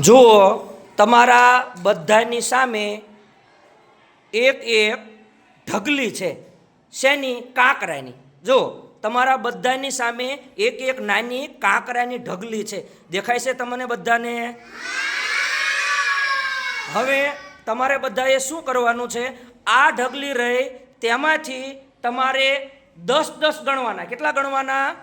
જુઓ, તમારા બધાની સામે એક એક ઢગલી છે, શેની? કાંકરાની. જુઓ, તમારા બધાની સામે એક એક નાની કાંકરાની ઢગલી છે. દેખાય છે તમને બધાને? હવે તમારે બધાએ શું કરવાનું છે? આ ઢગલી રહી, તેમાંથી તમારે દસ દસ ગણવાના. કેટલા ગણવાના?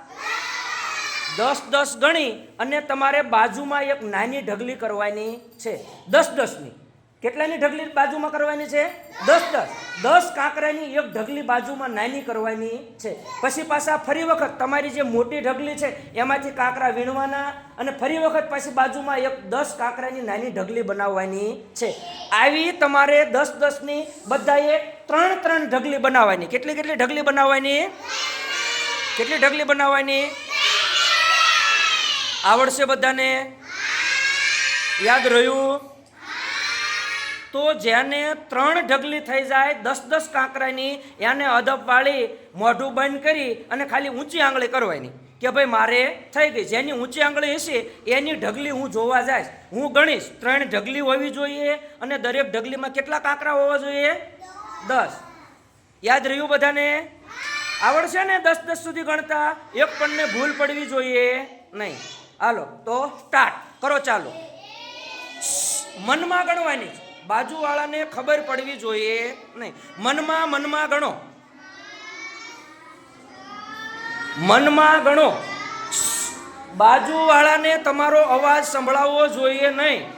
દસ દસ ગણી અને તમારે બાજુમાં એક નાની ઢગલી કરવાની છે. દસ દસની. કેટલાની ઢગલી બાજુમાં કરવાની છે? દસ દસ. દસ કાંકરાની એક ઢગલી બાજુમાં નાની કરવાની છે. પછી પાછા ફરી વખત તમારી જે મોટી ઢગલી છે, એમાંથી કાંકરા વીણવાના અને ફરી વખત પાછી બાજુમાં એક દસ કાંકરાની નાની ઢગલી બનાવવાની છે. આવી તમારે દસ દસની બધાએ ત્રણ ત્રણ ઢગલી બનાવવાની. કેટલી કેટલી ઢગલી બનાવવાની? કેટલી ઢગલી બનાવવાની? આવડશે બધાને? યાદ રહ્યું? તો જેને ત્રણ ઢગલી થઈ જાય, દસ દસ કાંકરાની એને અદબ વાળી, મોઢું બંધ કરી અને ખાલી ઊંચી આંગળી કરવાની. કે ભાઈ, મારે થઈ ગઈ. જેની ઊંચી આંગળી હશે, એની ઢગલી હું જોવા જઈશ. હું ગણીશ. ત્રણ ઢગલી હોવી જોઈએ અને દરેક ઢગલીમાં કેટલા કાંકરા હોવા જોઈએ? દસ. યાદ રહ્યું બધાને? આવડશે ને દસ દસ સુધી ગણતા? એક પણને ભૂલ પડવી જોઈએ નહીં. હાલો, તો સ્ટાર્ટ કરો ચાલો. મનમાં ગણવાની. બાજુવાળાને ખબર પડવી જોઈએ. નહીં, મનમાં મનમાં ગણો. મનમાં ગણો. બાજુવાળાને તમારો અવાજ સંભળાવવો જોઈએ નહીં.